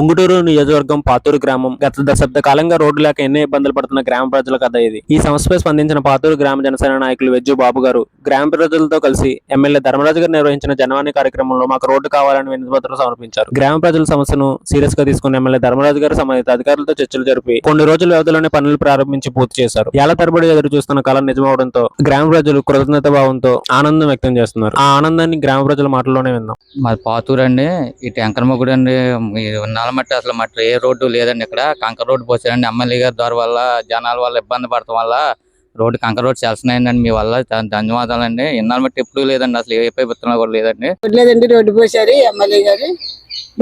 ఉంగుటూరు నియోజకవర్గం పాతూరు గ్రామం. గత దశాబ్ద కాలంగా రోడ్డు లేక ఎన్నో ఇబ్బందులు పడుతున్న గ్రామ ప్రజల కథ ఇది. ఈ సమస్యపై స్పందించిన పాతూరు గ్రామ జనసేన నాయకులు వెజ్జు బాబు గారు గ్రామ ప్రజలతో కలిసి ఎమ్మెల్యే ధర్మరాజు గారు నిర్వహించిన జనవాణి కార్యక్రమంలో మాకు రోడ్డు కావాలని వినతిపత్రం సమర్పించారు. గ్రామ ప్రజల సమస్యను సీరియస్గా తీసుకున్న ఎమ్మెల్యే ధర్మరాజు గారు సంబంధిత అధికారులతో చర్చలు జరిపి కొన్ని రోజుల వ్యవధిలోనే పనులు ప్రారంభించి పూర్తి చేశారు. ఏళ్ళ తరబడి ఎదురు చూస్తున్న కళ నిజమవడంతో గ్రామ ప్రజలు కృతజ్ఞత భావంతో ఆనందం వ్యక్తం చేస్తున్నారు. ఆ ఆనందాన్ని గ్రామ ప్రజల మాటల్లోనే విందాం. మా పాతూరు అండి ఈ ట్యాంకర్ మొగ్గుడు అండి. ఈ నల్లమట్టి అసలు మట్టి ఏ రోడ్డు లేదండి ఇక్కడ. కంకర రోడ్డు పోసారండి ఎమ్మెల్యే గారి ద్వారా వల్ల జనాల వల్ల ఇబ్బంది పడటం వల్ల రోడ్డు కంకర రోడ్డు చేస్తున్నాయండి మీ వల్ల ధన్యవాదాలండి. ఇన్నాళ్ళ మట్టి ఎప్పుడు లేదండి. అసలు ఏ ప్రభుత్వంలో కూడా లేదండి. లేదండి. రోడ్డు పోసారు ఎమ్మెల్యే గారు.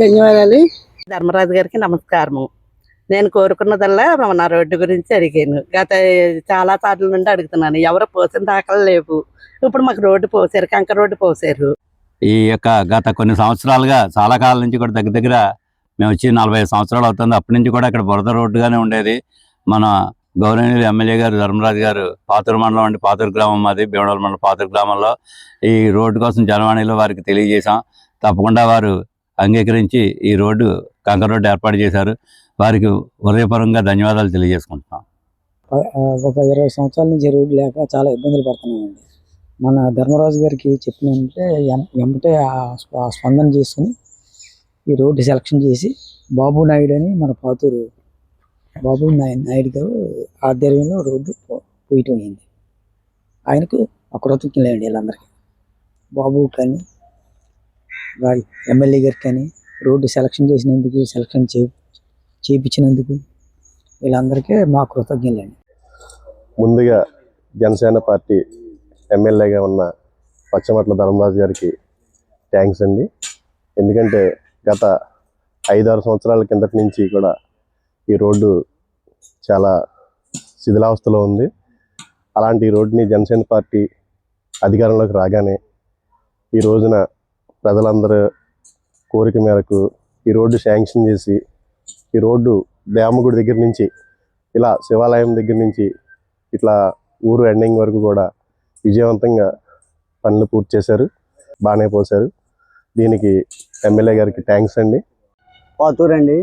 ధన్యవాదాలు. ధర్మరాజు గారికి నమస్కారము. నేను కోరుకున్నదల్లా నా రోడ్డు గురించి అడిగాను. గత చాలా సార్లు నుండి అడుగుతున్నాను. ఎవరు పోసిన దాఖలు లేవు. ఇప్పుడు మాకు రోడ్డు పోసారు కంకర రోడ్డు పోసారు ఈ యొక్క గత కొన్ని సంవత్సరాలుగా చాలా కాలం నుంచి కూడా దగ్గర దగ్గర మేము వచ్చి నలభై సంవత్సరాలు అవుతుంది. అప్పటి నుంచి కూడా ఇక్కడ బురద రోడ్డుగానే ఉండేది. మన గౌరవనీయులు ఎమ్మెల్యే గారు ధర్మరాజు గారు పాతూరు మండలం అండి పాతూరు గ్రామం మాది భీమడల మండలం పాతూరు గ్రామంలో. ఈ రోడ్డు కోసం జనవాణిలో వారికి తెలియజేశాం. తప్పకుండా వారు అంగీకరించి ఈ రోడ్డు కంకర రోడ్డు ఏర్పాటు చేశారు. వారికి హృదయపరంగా ధన్యవాదాలు తెలియజేసుకుంటున్నాం. ఒక ఇరవై సంవత్సరాల నుంచి రోడ్డు లేక చాలా ఇబ్బందులు పడుతున్నామండి. మన ధర్మరాజు గారికి చెప్పినంటే ఎం- ఆ స్పందన చేసుకుని ఈ రోడ్డు సెలక్షన్ చేసి బాబు నాయుడు అని మన పాతూరు బాబు నాయ- నాయుడు గారు ఆధ్వర్యంలో రోడ్డు పో- పోయటం అయింది. ఆయనకు కృతజ్ఞతలండి వీళ్ళందరికీ. బాబు కానీ వారి ఎమ్మెల్యే గారికి కానీ రోడ్డు సెలక్షన్ చేసినందుకు సెలక్షన్ చే చేయించినందుకు వీళ్ళందరికీ మా కృతజ్ఞతలండి ముందుగా జనసేన పార్టీ ఎమ్మెల్యేగా ఉన్న పచ్చమట్ల ధర్మరాజు గారికి థ్యాంక్స్ అండి. ఎందుకంటే గత ఐదారు సంవత్సరాల కిందటి నుంచి కూడా ఈ రోడ్డు చాలా శిథిలావస్థలో ఉంది. అలాంటి ఈ రోడ్డుని జనసేన పార్టీ అధికారంలోకి రాగానే ఈ రోజున ప్రజలందరూ కోరిక మేరకు ఈ రోడ్డు శాంక్షన్ చేసి ఈ రోడ్డు దేమగుడి దగ్గర నుంచి ఇలా శివాలయం దగ్గర నుంచి ఇట్లా ఊరు ఎండింగ్ వరకు కూడా విజయవంతంగా పనులు పూర్తి చేశారు. బాగానే పోశారు. దీనికి ఎమ్మెల్యే గారికి థ్యాంక్స్ అండి. పాతూరండి.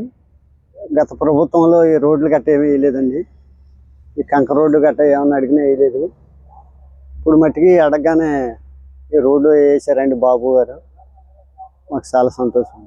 గత ప్రభుత్వంలో ఈ రోడ్లు గట్ట ఏమీ వేయలేదండి. ఈ కంక రోడ్డు గట్ట ఏమన్నా అడిగినా వేయలేదు. ఇప్పుడు మట్టికి అడగగానే ఈ రోడ్డు వేసారండి బాబు గారు. మాకు చాలా సంతోషం.